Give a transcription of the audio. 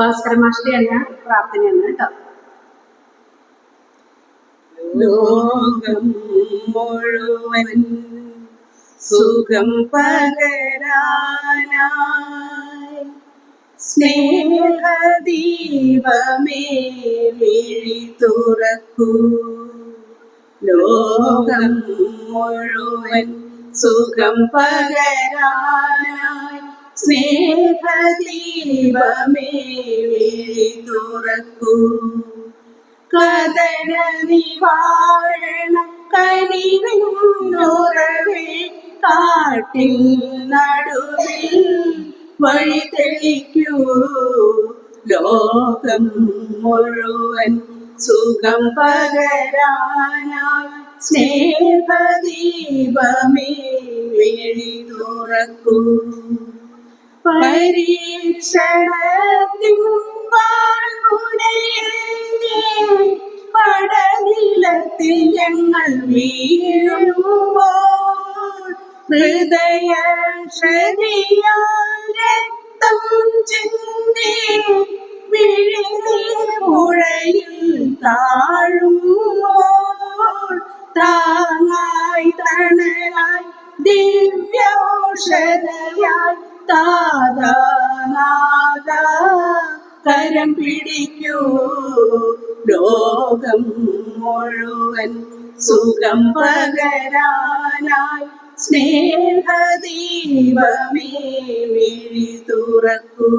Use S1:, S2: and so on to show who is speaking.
S1: ഭാസ്കര മാഷ്ടി എന്ന പ്രാർത്ഥനയാണ് കേട്ടോ.
S2: ലോകം മുഴുവൻ സുഖം പകരാനായി സ്നേഹദീപമേ തുറക്കൂ. ലോകം മുഴുവൻ സുഖം പകരാനായി സ്നേഹദീപമേ വിഴി തുറക്കൂ. കഥന നിവാരണ കനിവിനുറവേ കാട്ടിൽ നടുവിൽ വഴി തെളിക്കൂ. ലോകം മുഴുവൻ സുഖം പകരാനായി സ്നേഹദീപമേ വിഴി തുറക്കൂ. പരീക്ഷണത്തിൻ പടനിലത്തിൽ ഞങ്ങൾ വീഴുമ്പോൾ ഹൃദയ രക്തം ചിന്തി വിഴിനീർ പുഴയിൽ താഴുമ്പോൾ താങ്ങായി തണലായി ദിവ്യൗഷധയായി കരം പിടിക്കൂ. ലോകം മുഴുവൻ സുഖം പകരാനായി സ്നേഹദീപമേ വിഴി തുറക്കൂ